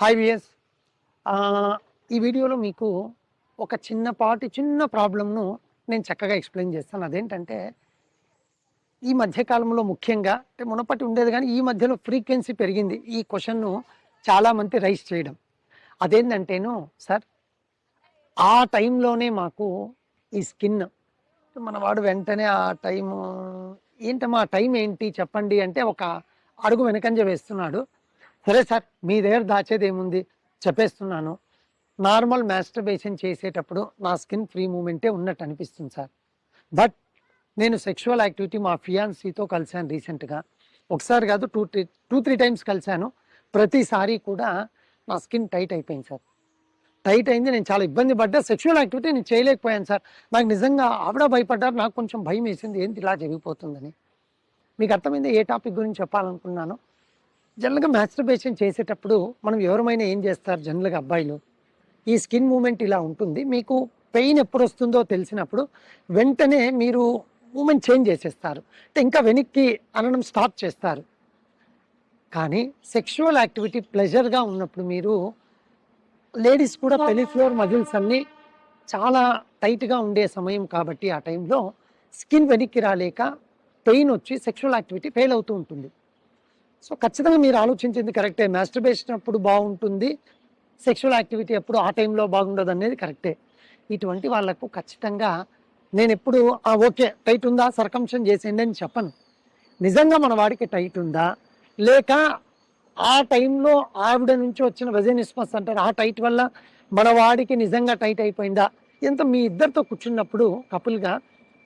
Hi VS ఈ వీడియోలో మీకు ఒక చిన్నపాటి చిన్న ప్రాబ్లంను నేను చక్కగా ఎక్స్ప్లెయిన్ చేస్తాను. అదేంటంటే ఈ మధ్యకాలంలో ముఖ్యంగా అంటే మునపటి ఉండేది కానీ ఈ మధ్యలో ఫ్రీక్వెన్సీ పెరిగింది. ఈ క్వశ్చన్ను చాలామంది రైస్ చేయడం. అదేంటంటేను సార్ ఆ టైంలోనే మాకు ఈ స్కిన్. మన వాడు వెంటనే ఆ టైము ఏంటమ్మా ఆ టైం ఏంటి చెప్పండి అంటే ఒక అడుగు వెనకంజ వేస్తున్నాడు. సరే సార్ మీ దగ్గర దాచేది ఏముంది చెప్పేస్తున్నాను. నార్మల్ మాస్టర్బేషన్ చేసేటప్పుడు నా స్కిన్ ఫ్రీ మూమెంటే ఉన్నట్టు అనిపిస్తుంది సార్. బట్ నేను సెక్షువల్ యాక్టివిటీ మా ఫియాన్సీతో కలిశాను రీసెంట్గా. ఒకసారి కాదు two three two three times కలిశాను. ప్రతిసారి కూడా నా స్కిన్ టైట్ అయిపోయింది సార్. టైట్ అయింది నేను చాలా ఇబ్బంది పడ్డా. సెక్షువల్ యాక్టివిటీ నేను చేయలేకపోయాను సార్. నాకు నిజంగా ఆవిడ భయపడ్డారు నాకు కొంచెం భయం వేసింది ఏంటి ఇలా జరిగిపోతుందని. మీకు అర్థమైంది ఏ టాపిక్ గురించి చెప్పాలనుకున్నాను? జనరల్గా మాస్టర్బేషన్ చేసేటప్పుడు మనం ఎవరమైనా ఏం చేస్తారు? జనరల్గా అబ్బాయిలు. ఈ స్కిన్ మూమెంట్ ఇలా ఉంటుంది. మీకు పెయిన్ ఎప్పుడు వస్తుందో తెలిసినప్పుడు వెంటనే మీరు మూమెంట్ చేంజ్ చేసేస్తారు. అంటే ఇంకా వెనక్కి అనడం స్టాప్ చేస్తారు. కానీ సెక్షువల్ యాక్టివిటీ ప్లెజర్గా ఉన్నప్పుడు మీరు లేడీస్ కూడా పెలిఫ్లోర్ మజిల్స్ అన్నీ చాలా టైట్గా ఉండే సమయం కాబట్టి ఆ టైంలో స్కిన్ వెనక్కి రాలేక పెయిన్ వచ్చి సెక్షువల్ యాక్టివిటీ ఫెయిల్ అవుతూ ఉంటుంది. సో ఖచ్చితంగా మీరు ఆలోచించింది కరెక్టే. మాస్టర్బేషన్ అప్పుడు బాగుంటుంది. సెక్షువల్ యాక్టివిటీ ఎప్పుడు ఆ టైంలో బాగుండదు అనేది కరెక్టే. ఇటువంటి వాళ్ళకు ఖచ్చితంగా నేను ఎప్పుడు "ఆ, ఓకే టైట్ ఉందా? సర్కంషన్ చేసేయండి అని చెప్పను. నిజంగా మన వాడికి టైట్ ఉందా? లేక ఆ టైంలో ఆవిడ నుంచి వచ్చిన వెజనిస్మస్ అంటారు ఆ టైట్ వల్ల మన వాడికి నిజంగా టైట్ అయిపోయిందా? ఎంత మీ ఇద్దరితో కూర్చున్నప్పుడు కపుల్గా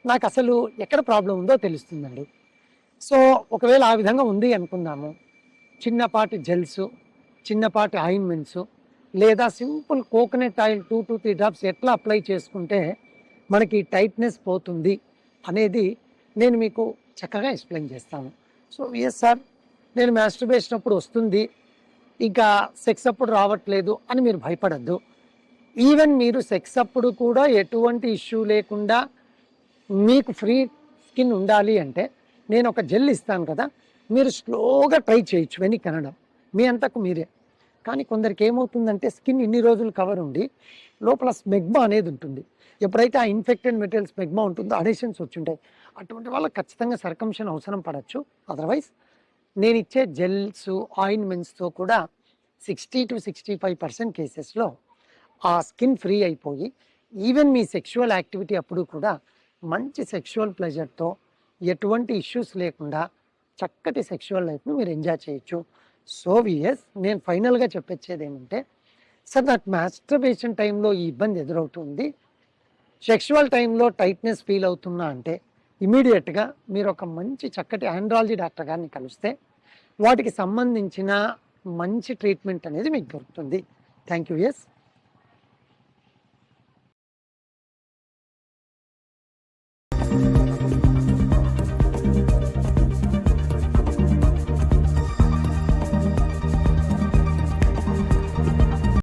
నాకు అసలు ఎక్కడ ప్రాబ్లం ఉందో తెలుస్తుందండి సో ఒకవేళ ఆ విధంగా ఉంది అనుకుందాము. చిన్నపాటి జెల్స్ చిన్నపాటి ఆయింట్మెంట్స్ లేదా simple coconut oil two two three drops ఎట్లా అప్లై చేసుకుంటే మనకి టైట్నెస్ పోతుంది అనేది నేను మీకు చక్కగా ఎక్స్ప్లెయిన్ చేస్తాను. సో ఎస్ సార్ నేను మాస్టర్బేషన్ అప్పుడు వస్తుంది. ఇంకా సెక్స్ అప్పుడు రావట్లేదు అని మీరు భయపడద్దు. ఈవెన్ మీరు సెక్స్ అప్పుడు కూడా ఎటువంటి ఇష్యూ లేకుండా మీకు ఫ్రీ స్కిన్ ఉండాలి అంటే నేను ఒక జెల్ ఇస్తాను కదా మీరు స్లోగా ట్రై చేయొచ్చు వెనక్కి అనడం మీ అంతకు మీరే. కానీ కొందరికి ఏమవుతుందంటే స్కిన్ ఇన్ని రోజులు కవర్ ఉండి లోపల స్మెగ్మా అనేది ఉంటుంది. ఎప్పుడైతే ఆ ఇన్ఫెక్టెడ్ మెటీరియల్ స్మెగ్మా ఉంటుందో అడేషన్స్ వచ్చి ఉంటాయి అటువంటి వాళ్ళకి ఖచ్చితంగా సర్కంషన్ అవసరం పడవచ్చు అదర్వైజ్ నేను ఇచ్చే జెల్స్ ఆయింట్మెంట్స్తో కూడా sixty to sixty five percent కేసెస్లో ఆ స్కిన్ ఫ్రీ అయిపోయి ఈవెన్ మీ సెక్షువల్ యాక్టివిటీ అప్పుడు కూడా మంచి సెక్షువల్ ప్లెజర్తో ఎటువంటి ఇష్యూస్ లేకుండా చక్కటి సెక్షువల్ లైఫ్ను మీరు ఎంజాయ్ చేయొచ్చు. సో విఎస్ నేను ఫైనల్గా చెప్పొచ్చేది ఏమంటే సార్ నాకు మాస్టర్బేషన్ టైంలో ఈ ఇబ్బంది ఎదురవుతుంది. సెక్షువల్ టైంలో టైట్నెస్ ఫీల్ అవుతున్నా అంటే ఇమీడియట్గా మీరు ఒక మంచి చక్కటి ఆండ్రాలజీ డాక్టర్ గారిని కలిస్తే వాటికి సంబంధించిన మంచి ట్రీట్మెంట్ అనేది మీకు దొరుకుతుంది. Thank you yes